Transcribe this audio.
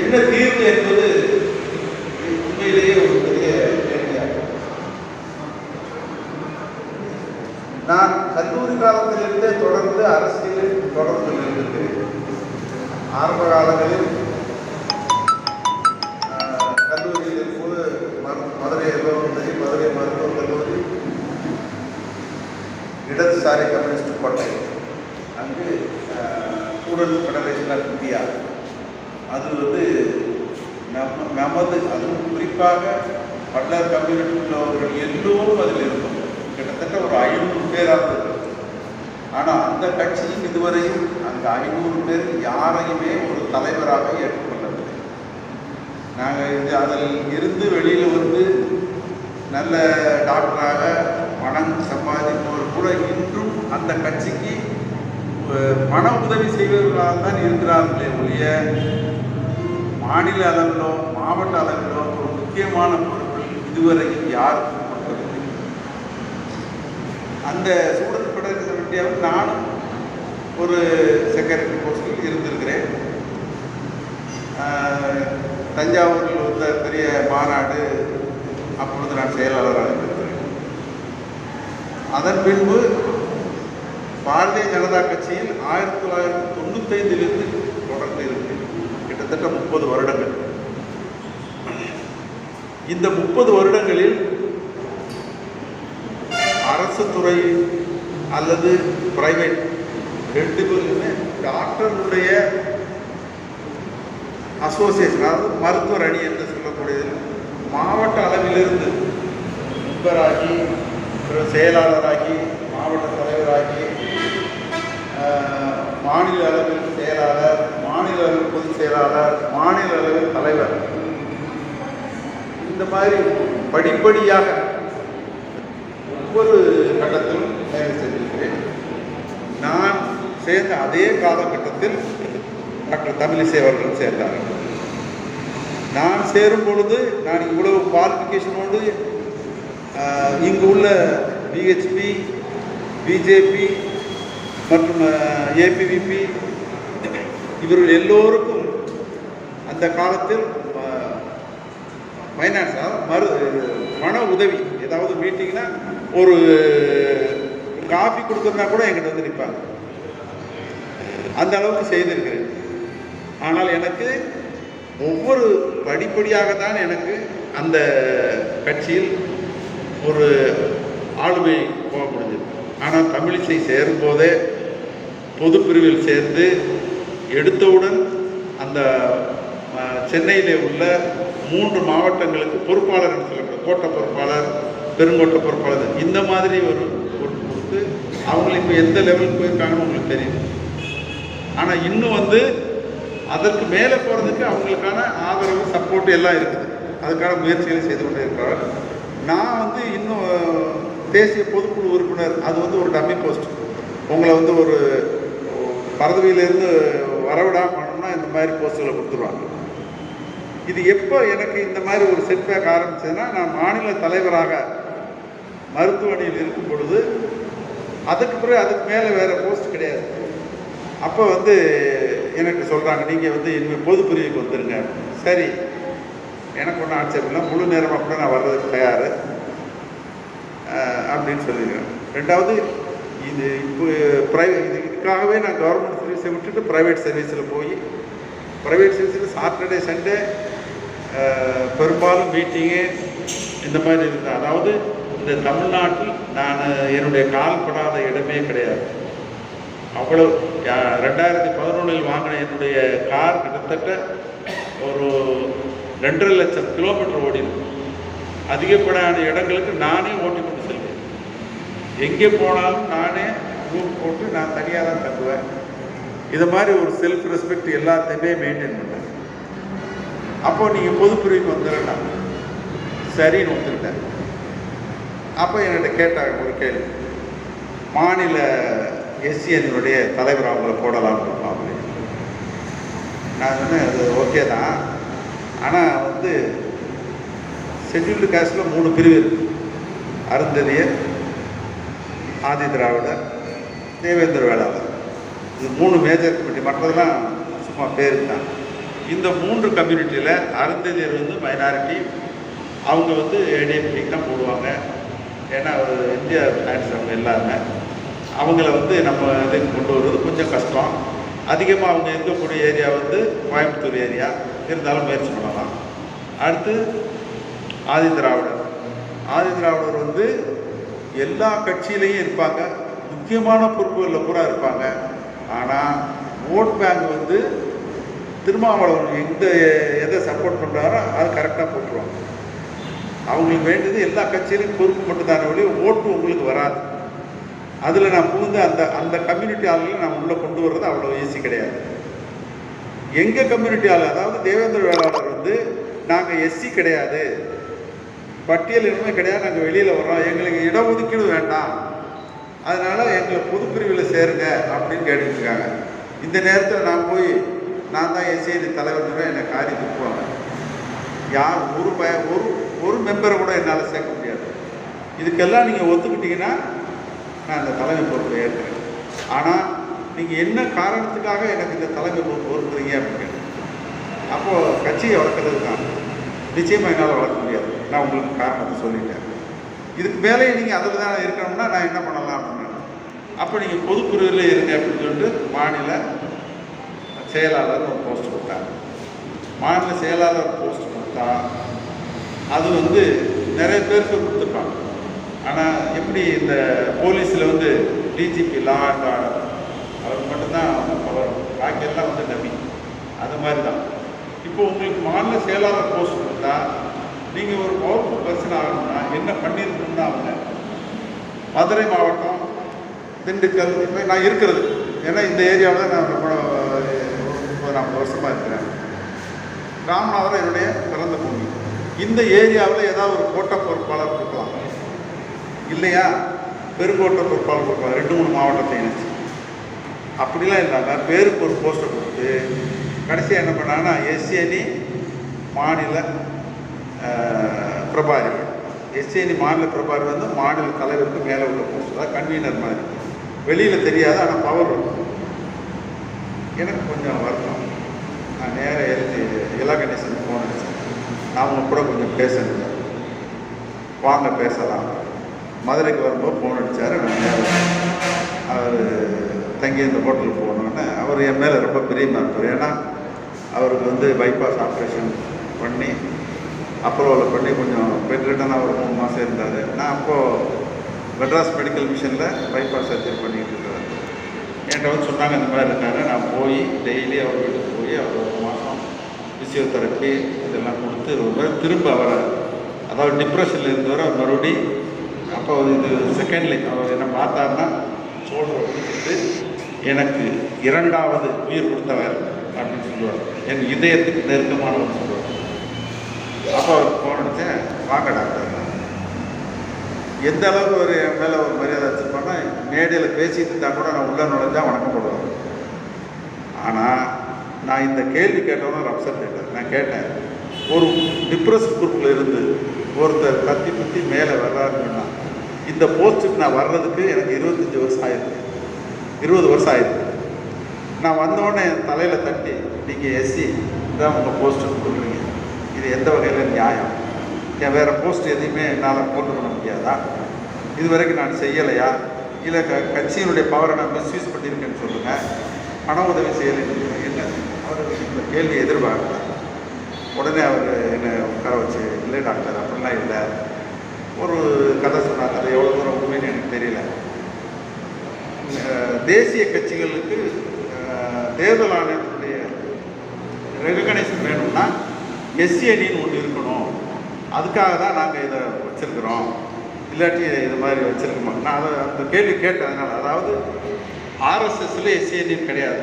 என்ன தீர்வு என்பது உண்மையிலேயே ஒரு பெரிய கேள்வியாகும். நான் கல்லூரி காலத்திலிருந்தே தொடர்ந்து அரசியலில் தொடர்ந்து இருந்திருக்கிறேன். ஆரம்ப காலங்களில் கல்லூரியில் இருக்கும்போது மதுரை எல்லோரும் மதுரை மருத்துவக் கல்லூரி இடதுசாரி கம்யூனிஸ்ட் கோட்டை. அங்கு ஸ்டூடெண்ட் ஃபெடரேஷன் ஆஃப் இந்தியா. அது வந்து நம்ம நமது அதுவும் குறிப்பாக பல்லர் கம்யூனிட்டி உள்ளவர்கள் எல்லோரும் அதில் இருக்கும் கிட்டத்தட்ட ஒரு ஐநூறு பேராக இருக்கும் ஆனால் அந்த கட்சியும் இதுவரையும் அந்த ஐநூறு பேர் யாரையுமே ஒரு தலைவராக ஏற்றுக்கொள்ளவில்லை. நாங்கள் இது அதில் இருந்து வெளியில் வந்து நல்ல டாக்டராக பணம் சம்பாதிப்பவர் கூட இன்றும் அந்த கட்சிக்கு பண உதவி செய்வர்களாக தான் இருக்கிறார்களே ஒழிய மாநில அளவிலோ மாவட்ட அளவிலோ ஒரு முக்கியமான பொருட்கள் இதுவரையில் யாருக்கும் கொடுக்கவில்லை. அந்த சூழல் ஃபெடரேஷன் இந்தியாவில் நானும் ஒரு செக்ரட்டரி போஸ்டில் இருந்திருக்கிறேன். ஆஹ், தஞ்சாவூரில் வந்த பெரிய மாநாடு அப்பொழுது நான் செயலாளராக இருந்திருக்கிறேன். அதன் பின்பு பாரதிய ஜனதா கட்சியில் ஆயிரத்தி தொள்ளாயிரத்தி தொண்ணூத்தைந்து கிட்டத்தட்ட முப்பது வருடங்கள். இந்த முப்பது வருடங்களில் அரசு துறை அல்லது பிரைவேட் ரெண்டு பேருமே டாக்டருடைய அசோசியேஷன் அதாவது மருத்துவர் அணி என்று சொல்லக்கூடியது மாவட்ட அளவிலிருந்து மெம்பராகி செயலாளராகி மாவட்ட தலைவராகி மாநில அளவில் செயலாளர் மாநில அளவில் பொதுச் செயலாளர் மாநில அளவில் தலைவர். இந்த மாதிரி படிப்படியாக ஒவ்வொரு கட்டத்திலும் வேலை செஞ்சிருக்கிறேன் நான் சேர்ந்த அதே காலகட்டத்தில் டாக்டர் தமிழிசை அவர்களும் சேர்ந்தார்கள். நான் சேரும் பொழுது நான் இவ்வளவு குவாலிஃபிகேஷனோடு இங்கு உள்ள பிஹெச்பி பிஜேபி மற்றும் ஏபிவிபி இவர்கள் எல்லோருக்கும் அந்த காலத்தில் ஃபைனான்ஸ் மறு பண உதவி ஏதாவது மீட்டிங்னா ஒரு காஃபி கொடுத்துருந்தா கூட எங்கிட்ட வந்து நிற்பாங்க அந்த அளவுக்கு செய்திருக்கிறேன். ஆனால் எனக்கு ஒவ்வொரு படிப்படியாக தான் எனக்கு அந்த கட்சியில் ஒரு ஆளுமை போக முடிஞ்சது. ஆனால் தமிழிசை சேரும்போதே பொது பிரிவில் சேர்ந்து எடுத்தவுடன் அந்த சென்னையிலே உள்ள மூன்று மாவட்டங்களுக்கு பொறுப்பாளர் என்று சொல்லக்கூடிய பொறுப்பாளர் பெருங்கோட்டை பொறுப்பாளர் இந்த மாதிரி ஒரு பொறுப்பு கொடுத்து அவங்க இப்போ எந்த லெவலுக்கு போயிருக்காங்கன்னு உங்களுக்கு தெரியும். ஆனால் இன்னும் வந்து அதற்கு மேலே போகிறதுக்கு அவங்களுக்கான ஆதரவு சப்போர்ட் எல்லாம் இருக்குது. அதுக்கான முயற்சிகளை செய்து கொண்டே இருக்கிறார் நான் வந்து இன்னும் தேசிய பொதுக்குழு உறுப்பினர் அது வந்து ஒரு டம்மி போஸ்ட் உங்களை வந்து ஒரு பதவியிலேருந்து வரவிடாமல் பண்ணணும்னா இந்த மாதிரி போஸ்ட்டுகளை கொடுத்துருவாங்க. இது எப்போ எனக்கு இந்த மாதிரி ஒரு செட்பேக் ஆரம்பிச்சதுன்னா நான் மாநில தலைவராக மருத்துவமனையில் இருக்கும் பொழுது அதுக்கு பிறகு அதுக்கு மேலே வேறு போஸ்ட் கிடையாது. அப்போ வந்து எனக்கு சொல்கிறாங்க நீங்கள் வந்து இனிமேல் பொது பிரிவுக்கு வந்துருங்க. சரி. எனக்கு ஒன்றும் ஆட்சேபம் இல்லை. முழு நேரமாக கூட நான் வர்றதுக்கு தயார். அப்படின்னு சொல்லியிருக்கேன் ரெண்டாவது இது இப்போ ப்ரைவேட் இது இதுக்காகவே நான் கவர்மெண்ட் சர்வீஸை விட்டுட்டு ப்ரைவேட் சர்வீஸில் போய் ப்ரைவேட் சர்வீஸில் சாட்டர்டே சண்டே பெரும்பாலும் மீட்டிங்கு இந்த மாதிரி இருந்தேன் அதாவது இந்த தமிழ்நாட்டில் நான் என்னுடைய கால் படாத இடமே கிடையாது. அவ்வளோ ரெண்டாயிரத்தி பதினொன்றில் வாங்கின என்னுடைய கார் கிட்டத்தட்ட ஒரு ரெண்டரை லட்சம் கிலோமீட்டர் ஓடிடும் அதிகப்படியான இடங்களுக்கு நானே ஓட்டி எங்கே போனாலும் நானே ரூம் போட்டு நான் தனியாக தான் தங்குவேன். இது மாதிரி ஒரு செல்ஃப் ரெஸ்பெக்ட் எல்லாத்தையுமே மெயின்டைன் பண்ணேன் அப்போ நீங்கள் பொதுப்பிரிவுக்கு வந்துடலாம் சரின்னு ஒத்துக்கிட்டேன். அப்போ என்கிட்ட கேட்டாங்க ஒரு கேள்வி. மாநில எஸ்சிஎனுடைய தலைவர் அவங்கள போடலாம் அப்படின்னு. நான் சொன்னேன் அது ஓகே தான். ஆனால் வந்து ஷெட்யூல்டு காஸ்டில் மூணு பிரிவு இருக்குது அருந்ததியர் ஆதி திராவிடர் தேவேந்திர வேளாளர். இது மூணு மேஜர் கமிட்டி மற்றதெல்லாம் சும்மா பேர் தான் இந்த மூன்று கம்யூனிட்டியில் அருந்ததியர் வந்து மைனாரிட்டி அவங்க வந்து ஏடிஎம்பிக்கு தான் போடுவாங்க. ஏன்னா அவர் இந்தியா ஃபேன்ஸ் அவங்க எல்லாருமே அவங்கள வந்து நம்ம இதுக்கு கொண்டு வர்றது கொஞ்சம் கஷ்டம். அதிகமாக அவங்க இருக்கக்கூடிய ஏரியா வந்து கோயம்புத்தூர் ஏரியா இருந்தாலும் முயற்சி பண்ணலாம். அடுத்து ஆதி திராவிடர். ஆதி திராவிடர் வந்து எல்லா கட்சியிலையும் இருப்பாங்க. முக்கியமான பொறுப்புகளில் பூரா இருப்பாங்க. ஆனால் ஓட் பேங்க் வந்து திருமாவளவன் எந்த எதை சப்போர்ட் பண்ணுறாரோ அது கரெக்டாக போட்டுருவாங்க. அவங்களுக்கு வேண்டியது எல்லா கட்சியிலையும் பொறுப்பு மட்டும்தான ஒழிய ஓட்டு உங்களுக்கு வராது. அதில் நான் புகுந்து அந்த அந்த கம்யூனிட்டி ஆளுகளை நான் உள்ளே கொண்டு வர்றது அவ்வளோ ஈஸி கிடையாது. எங்கள் கம்யூனிட்டி ஆள் அதாவது தேவேந்திர வேளாளர் வந்து நாங்கள் எஸ்சி கிடையாது. பட்டியல் இனிமே கிடையாது. நாங்கள் வெளியில் வர்றோம். எங்களுக்கு இடஒதுக்கீடு வேண்டாம். அதனால் எங்களை பொதுப்பிரிவில் சேருங்க அப்படின்னு கேட்டுருக்காங்க இருக்காங்க இந்த நேரத்தில் நான் போய் நான் தான் எஸ்ஐடி தலைவர் என்னை காரி துப்புவாங்க. யார் ஒரு பய ஒரு ஒரு மெம்பரை கூட என்னால் சேர்க்க முடியாது. இதுக்கெல்லாம் நீங்கள் ஒத்துக்கிட்டீங்கன்னா நான் இந்த தலைமை பொறுப்பை ஏற்கிறேன். ஆனால் நீங்கள் என்ன காரணத்துக்காக எனக்கு இந்த தலைமை பொறுப்பு ஒருக்குறீங்க அப்படின்னு கேட்டேன். அப்போது கட்சியை வளர்க்குறது தான் நிச்சயமாக என்னால் வளர்க்க முடியாது. நான் உங்களுக்கு காரணத்தை சொல்லிட்டேன். இதுக்கு மேலே நீங்கள் அதில் தான் இருக்கணும்னா நான் என்ன பண்ணலாம் அப்படின்னு அப்போ நீங்கள் பொதுப்பிரிவில் இருங்க அப்படின்னு சொல்லிட்டு மாநில செயலாளர் ஒரு போஸ்ட் கொடுத்தாங்க. மாநில செயலாளர் போஸ்ட் கொடுத்தா அது வந்து நிறைய பேருக்கு கொடுத்துருப்பாங்க. ஆனால் எப்படி இந்த போலீஸில் வந்து டிஜிபி லா அண்ட் ஆர்டர் அவர் மட்டும்தான் பவர் பாக்கியெல்லாம் வந்து டம்மி அது மாதிரி தான் இப்போ உங்களுக்கு மாநில செயலாளர் போஸ்ட் கொடுத்தா பவர்ஃபுல் ஆகணும்னா என்ன பண்ணியிருக்கணும்னா அவங்க மதுரை மாவட்டம் திண்டுக்கல் இப்போ நான் இருக்கிறது. ஏன்னா இந்த ஏரியாவில் நான் ரொம்ப முப்பது நாற்பது வருஷமாக இருக்கிறேன். ராமநாதன் என்னுடைய பிறந்த பூமி. இந்த ஏரியாவில் ஏதாவது ஒரு கோட்டை பொறுப்பாளர் கொடுக்கலாம் இல்லையா? பெருங்கோட்டை பொறுப்பாளர் கொடுக்கலாம் ரெண்டு மூணு மாவட்டத்தை இணைச்சு. அப்படிலாம் இல்லாமல் பேருக்கு ஒரு போஸ்டர் கொடுத்து கடைசியாக என்ன பண்ணாங்கன்னா எஸ்சிஎனி மாநில பிரபாரி. எஸ்சிஎனி மாநில பிரபாரி வந்து மாநில தலைவருக்கு மேலே உள்ள போஸ்ட் தான் கன்வீனர் மாதிரி. வெளியில் தெரியாது ஆனால் பவர் எனக்கு கொஞ்சம் வருத்தம். நான் நேராக எழுதி இலா கணேசன் போனேன் சார் நான் உங்க கூட கொஞ்சம் பேசணும். வாங்க பேசலாம். மதுரைக்கு வரும்போது ஃபோன் அடித்தார் நான் நேரம் அவர் தங்கி இந்த ஹோட்டலுக்கு போனோன்னே அவர் என் மேலே ரொம்ப பிரியமாக இருப்பார். ஏன்னா அவருக்கு வந்து பைபாஸ் ஆப்ரேஷன் பண்ணி அப்ரூவல் பண்ணி கொஞ்சம் பெட் ரிட்டனாக ஒரு மூணு மாதம் இருந்தார். நான் அப்போது மெட்ராஸ் மெடிக்கல் மிஷனில் பைபாஸ் சர்ஜரி பண்ணிக்கிட்டு இருக்கிறேன் என்கிட்ட வந்து சொன்னாங்க இந்த மாதிரி இருக்காங்க நான் போய் டெய்லி அவர் வீட்டுக்கு போய் அவர் ஒரு மாதம் ஃபிசியோதெரப்பி இதெல்லாம் கொடுத்து ஒரு திரும்ப அவரை அதாவது டிப்ரெஷனில் இருந்தவரை அவர் மறுபடி அப்போ இது செகண்ட்லி அவர் என்ன பார்த்தாருன்னா சோல்டரை பிடிச்சிட்டு எனக்கு இரண்டாவது உயிர் கொடுத்தவர் அப்படின்னு சொல்லுவார். என் இதயத்துக்கு நெருக்கமானவர் சொல்லுவார் அப்போ அவர் ஃபோன் அடித்தேன் வாங்க டாக்டர் எந்த அளவுக்கு ஒரு என் மேலே ஒரு மரியாதை வச்சுருப்பாங்கன்னா மேடையில் பேசிட்டு இருந்தால் கூட நான் உள்ளே நுழைஞ்சா வணக்கம் போடுவேன் ஆனால் நான் இந்த கேள்வி கேட்டவன ஒரு அப்செட் ஆகிட்டேன் நான் கேட்டேன் ஒரு டிப்ரெஸ் குரூப்பில் இருந்து ஒருத்தர் கத்தி பற்றி மேலே வர்றாருன்னா இந்த போஸ்ட்டுக்கு நான் வர்றதுக்கு எனக்கு இருபத்தஞ்சி வருஷம் ஆயிருக்கு. இருபது வருஷம் ஆயிருக்கு. நான் வந்தோடனே என் தலையில் தட்டி நீங்கள் எஸ்சி தான் உங்கள் போஸ்ட்டுன்னு கொடுக்குறீங்க. இது எந்த வகையில் நியாயம்? என் வேறு போஸ்ட் எதையுமே என்னால் கொண்டு பண்ண முடியாதா? இது வரைக்கும் நான் செய்யலையா? இல்லை க கட்சியினுடைய பவரை நான் மிஸ்யூஸ் பண்ணியிருக்கேன்னு சொல்லுங்கள் பண உதவி செய்யலை என்ன? அவர் இந்த கேள்வி எதிர்பார்க்கல. உடனே அவர் என்னை உட்கார வச்சு இல்லை டாக்டர் அப்படிலாம் இல்லை. ஒரு கதை சொன்னார். அது எவ்வளோ தூரம் உண்மைன்னு எனக்கு தெரியல. தேசிய கட்சிகளுக்கு தேர்தல் ஆணையத்துடைய ரெகனைசேஷன் வேணும்னா எஸ்சிஎடின்னு ஒன்று இருக்கணும். அதுக்காக தான் நாங்கள் இதை வச்சுருக்குறோம். இல்லாட்டி இது மாதிரி வச்சுருக்க மாட்டோம். நான் அதை அந்த கேள்வி கேட்டேன். அதனால் அதாவது ஆர்எஸ்எஸ்ல எஸ்சிஎடின்னு கிடையாது.